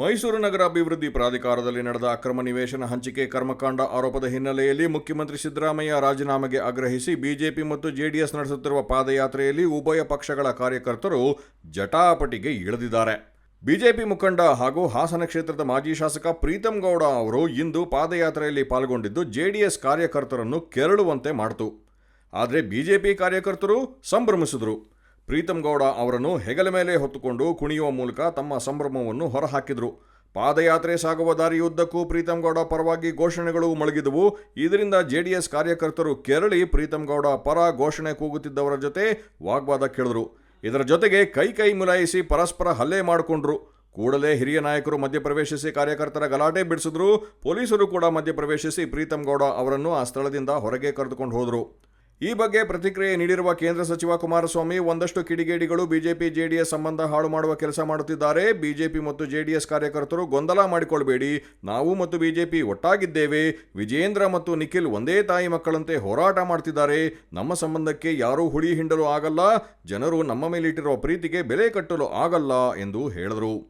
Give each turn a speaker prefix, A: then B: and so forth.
A: ಮೈಸೂರು ನಗರ ಅಭಿವೃದ್ಧಿ ಪ್ರಾಧಿಕಾರದಲ್ಲಿ ನಡೆದ ಅಕ್ರಮ ನಿವೇಶನ ಹಂಚಿಕೆ ಕರ್ಮಕಾಂಡ ಆರೋಪದ ಹಿನ್ನೆಲೆಯಲ್ಲಿ ಮುಖ್ಯಮಂತ್ರಿ ಸಿದ್ದರಾಮಯ್ಯ ರಾಜೀನಾಮೆಗೆ ಆಗ್ರಹಿಸಿ ಬಿಜೆಪಿ ಮತ್ತು ಜೆಡಿಎಸ್ ನಡೆಸುತ್ತಿರುವ ಪಾದಯಾತ್ರೆಯಲ್ಲಿ ಉಭಯ ಪಕ್ಷಗಳ ಕಾರ್ಯಕರ್ತರು ಜಟಾಪಟಿಗೆ ಇಳಿದಿದ್ದಾರೆ. ಬಿಜೆಪಿ ಮುಖಂಡ ಹಾಗೂ ಹಾಸನ ಕ್ಷೇತ್ರದ ಮಾಜಿ ಶಾಸಕ ಪ್ರೀತಂ ಗೌಡ ಅವರು ಇಂದು ಪಾದಯಾತ್ರೆಯಲ್ಲಿ ಪಾಲ್ಗೊಂಡಿದ್ದು ಜೆಡಿಎಸ್ ಕಾರ್ಯಕರ್ತರನ್ನು ಕೆರಳುವಂತೆ ಮಾಡಿತು. ಆದರೆ ಬಿಜೆಪಿ ಕಾರ್ಯಕರ್ತರು ಸಂಭ್ರಮಿಸಿದರು. ಪ್ರೀತಂ ಗೌಡ ಅವರನ್ನು ಹೆಗಲ ಮೇಲೆ ಹೊತ್ತುಕೊಂಡು ಕುಣಿಯುವ ಮೂಲಕ ತಮ್ಮ ಸಂಭ್ರಮವನ್ನು ಹೊರಹಾಕಿದರು. ಪಾದಯಾತ್ರೆ ಸಾಗುವ ದಾರಿಯುದ್ದಕ್ಕೂ ಪ್ರೀತಮ್ ಗೌಡ ಪರವಾಗಿ ಘೋಷಣೆಗಳು ಮೊಳಗಿದವು ಇದರಿಂದ ಜೆಡಿಎಸ್ ಕಾರ್ಯಕರ್ತರು ಕೆರಳಿ ಪ್ರೀತಮ್ ಗೌಡ ಪರ ಘೋಷಣೆ ಕೂಗುತ್ತಿದ್ದವರ ಜೊತೆ ವಾಗ್ವಾದ ಕೇಳಿದ್ರು. ಇದರ ಜೊತೆಗೆ ಕೈ ಕೈ ಮುಲಾಯಿಸಿ ಪರಸ್ಪರ ಹಲ್ಲೆ ಮಾಡಿಕೊಂಡ್ರು. ಕೂಡಲೇ ಹಿರಿಯ ನಾಯಕರು ಮಧ್ಯಪ್ರವೇಶಿಸಿ ಕಾರ್ಯಕರ್ತರ ಗಲಾಟೆ ಬಿಡಿಸಿದ್ರು. ಪೊಲೀಸರು ಕೂಡ ಮಧ್ಯಪ್ರವೇಶಿಸಿ ಪ್ರೀತಮ್ ಗೌಡ ಅವರನ್ನು ಆ ಸ್ಥಳದಿಂದ ಹೊರಗೆ ಕರೆದುಕೊಂಡು ಹೋದರು. ಈ ಬಗ್ಗೆ ಪ್ರತಿಕ್ರಿಯೆ ನೀಡಿರುವ ಕೇಂದ್ರ ಸಚಿವ ಕುಮಾರಸ್ವಾಮಿ, ಒಂದಷ್ಟು ಕಿಡಿಗೇಡಿಗಳು ಬಿಜೆಪಿ ಜೆಡಿಎಸ್ ಸಂಬಂಧ ಹಾಳು ಮಾಡುವ ಕೆಲಸ ಮಾಡುತ್ತಿದ್ದಾರೆ. ಬಿಜೆಪಿ ಮತ್ತು ಜೆಡಿಎಸ್ ಕಾರ್ಯಕರ್ತರು ಗೊಂದಲ ಮಾಡಿಕೊಳ್ಬೇಡಿ. ನಾವು ಮತ್ತು ಬಿಜೆಪಿ ಒಟ್ಟಾಗಿದ್ದೇವೆ. ವಿಜೇಂದ್ರ ಮತ್ತು ನಿಖಿಲ್ ಒಂದೇ ತಾಯಿ ಮಕ್ಕಳಂತೆ ಹೋರಾಟ ಮಾಡ್ತಿದ್ದಾರೆ. ನಮ್ಮ ಸಂಬಂಧಕ್ಕೆ ಯಾರೂ ಹುಳಿ ಹಿಂಡಲು ಆಗಲ್ಲ. ಜನರು ನಮ್ಮ ಮೇಲಿಟ್ಟಿರುವ ಪ್ರೀತಿಗೆ ಬೆಲೆ ಕಟ್ಟಲು ಆಗಲ್ಲ ಎಂದು ಹೇಳಿದರು.